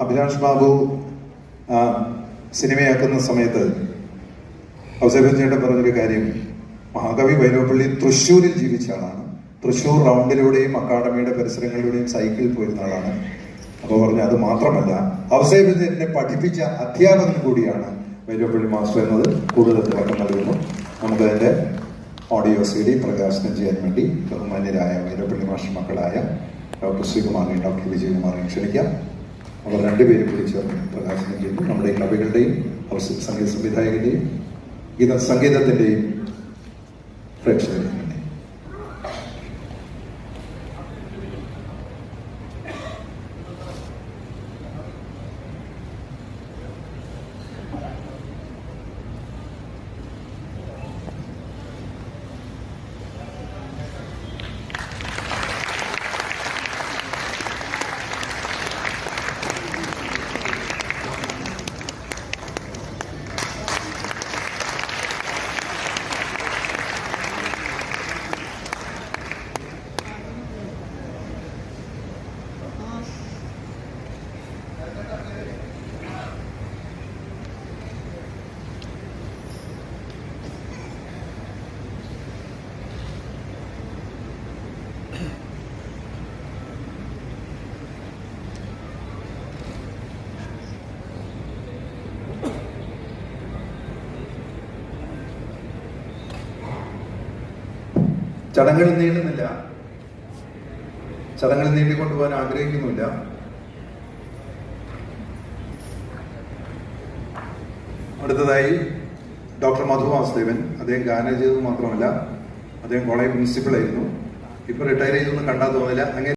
അഭിലാഷ് ബാബു സിനിമയാക്കുന്ന സമയത്ത് ഔസേബൻ ചേട്ടൻ പറഞ്ഞൊരു കാര്യം മഹാകവി വൈലോപ്പള്ളി തൃശ്ശൂരിൽ ജീവിച്ച ആളാണ്. തൃശ്ശൂർ റൗണ്ടിലൂടെയും അക്കാഡമിയുടെ പരിസരങ്ങളിലൂടെയും സൈക്കിളിൽ പോയിരുന്ന ആളാണ്. അപ്പോൾ പറഞ്ഞു അത് മാത്രമല്ല ഔസേബൻ പഠിപ്പിച്ച അധ്യാപകൻ കൂടിയാണ് വൈലോപ്പള്ളി മാസ്റ്റർ എന്നത്. കൂടുതൽ തിളക്കം നൽകുന്നു. നമുക്കതിന്റെ ഓഡിയോ സി ഡി പ്രകാശനം ചെയ്യാൻ വേണ്ടി ബഹുമാന്യരായ വൈലോപ്പള്ളി മാസ്റ്റർ മക്കളായ ഡോക്ടർ ശ്രീകുമാറിനെയും ഡോക്ടർ വിജയകുമാറിനെയും ക്ഷണിക്കാം. അവർ രണ്ടുപേരും കൂടി ചേർന്ന് പ്രകാശനം ചെയ്തു. നമ്മുടെ കവികളുടെയും സംഗീത സംവിധായകന്റെയും ഗീത സംഗീതത്തിന്റെയും പ്രേക്ഷകരുടെയും ചടങ്ങുകൾ നീളുന്നില്ല ചടങ്ങുകൾ നീട്ടിക്കൊണ്ടുപോകാൻ ആഗ്രഹിക്കുന്നില്ല അടുത്തതായി ഡോക്ടർ മധു വാസുദേവൻ. അദ്ദേഹം ഗാനം ചെയ്തത് മാത്രമല്ല അദ്ദേഹം കോളേജ് പ്രിൻസിപ്പൾ ആയിരുന്നു ഇപ്പൊ റിട്ടയർ ചെയ്തൊന്നും കണ്ടാൽ തോന്നില്ല. അങ്ങനെ